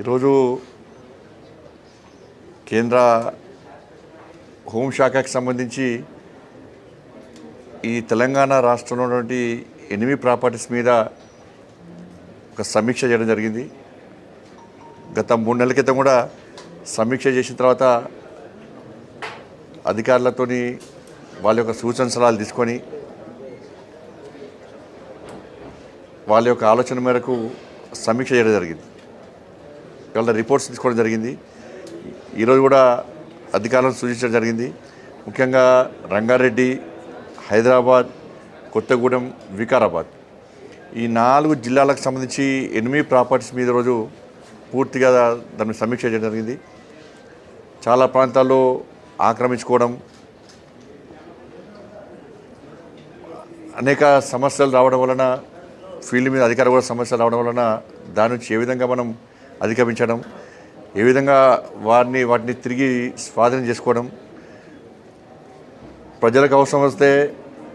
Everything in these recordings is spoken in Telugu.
ఈరోజు కేంద్ర హోంశాఖకి సంబంధించి ఈ తెలంగాణ రాష్ట్రంలో ఉన్నటువంటి ఎనిమిది ప్రాపర్టీస్ మీద ఒక సమీక్ష చేయడం జరిగింది. గత మూడు నెలల క్రితం కూడా సమీక్ష చేసిన తర్వాత అధికారులతో వాళ్ళ యొక్క సూచన సలహాలు తీసుకొని వాళ్ళ యొక్క ఆలోచన మేరకు సమీక్ష చేయడం జరిగింది. ఇవాళ రిపోర్ట్స్ తీసుకోవడం జరిగింది. ఈరోజు కూడా అధికారులను సూచించడం జరిగింది. ముఖ్యంగా రంగారెడ్డి హైదరాబాద్ కొత్తగూడెం వికారాబాద్. ఈ నాలుగు జిల్లాలకు సంబంధించి ఎనిమిది ప్రాపర్టీస్ మీద రోజు పూర్తిగా దాన్ని సమీక్ష చేయడం జరిగింది. చాలా ప్రాంతాల్లో ఆక్రమించుకోవడం అనేక సమస్యలు రావడం వలన ఫీల్డ్ మీద అధికారులు కూడా సమస్యలు రావడం వలన దాని నుంచి ఏ విధంగా మనం అధిగమించడం ఏ విధంగా వారిని వాటిని తిరిగి స్వాధీనం చేసుకోవడం ప్రజలకు అవసరం వస్తే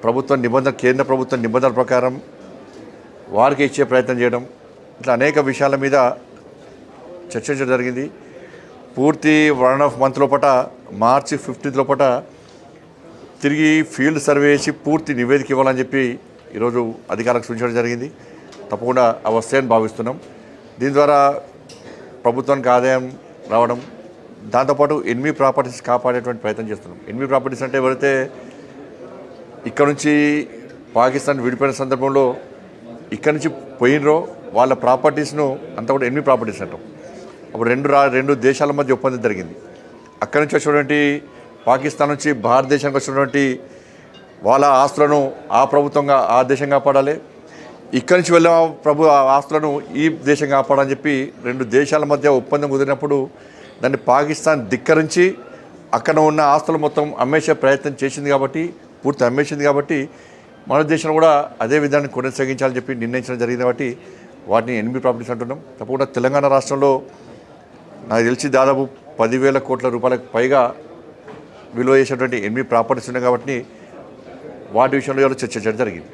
ప్రభుత్వ నిబంధన కేంద్ర ప్రభుత్వ నిబంధనల ప్రకారం వారికి ఇచ్చే ప్రయత్నం చేయడం ఇట్లా అనేక విషయాల మీద చర్చించడం జరిగింది. పూర్తి వన్ ఆఫ్ మంత్ లోపల మార్చి ఫిఫ్టీన్త్ లోపల తిరిగి ఫీల్డ్ సర్వే చేసి పూర్తి నివేదిక ఇవ్వాలని చెప్పి ఈరోజు అధికారులకు సూచించడం జరిగింది. తప్పకుండా అవి వస్తాయని భావిస్తున్నాం. దీని ద్వారా ప్రభుత్వానికి ఆదాయం రావడం దాంతోపాటు ఎన్మీ ప్రాపర్టీస్ కాపాడేటువంటి ప్రయత్నం చేస్తున్నాం. ఎన్మీ ప్రాపర్టీస్ అంటే ఎవరైతే ఇక్కడ నుంచి పాకిస్తాన్ విడిపోయిన సందర్భంలో ఇక్కడ నుంచి పోయినరో వాళ్ళ ప్రాపర్టీస్ను అంతా కూడా ఎన్మీ ప్రాపర్టీస్ అంటాం. అప్పుడు రెండు రా రెండు దేశాల మధ్య ఒప్పందం జరిగింది. అక్కడి నుంచి వచ్చినటువంటి పాకిస్తాన్ నుంచి భారతదేశానికి వచ్చినటువంటి వాళ్ళ ఆస్తులను ఆ ప్రభుత్వంగా ఆ దేశం కాపాడాలి. ఇక్కడి నుంచి వెళ్ళిన ప్రభు ఆ ఆస్తులను ఈ దేశం కాపాడని చెప్పి రెండు దేశాల మధ్య ఒప్పందం కుదిరినప్పుడు దాన్ని పాకిస్తాన్ ధిక్కరించి అక్కడ ఉన్న ఆస్తులు మొత్తం అమ్మేసే ప్రయత్నం చేసింది కాబట్టి పూర్తి అమ్మేసింది కాబట్టి మన దేశంలో కూడా అదే విధాన్ని కొనసాగించాలని చెప్పి నిర్ణయించడం జరిగింది కాబట్టి వాటిని ఎనిమిది ప్రాపర్టీస్ అంటున్నాం. తప్పకుండా తెలంగాణ రాష్ట్రంలో నాకు తెలిసి దాదాపు పదివేల కోట్ల రూపాయలకు పైగా విలువ చేసేటువంటి ఎనిమిది ప్రాపర్టీస్ ఉన్నాయి కాబట్టి వాటి విషయంలో ఎవరు చర్చించడం జరిగింది.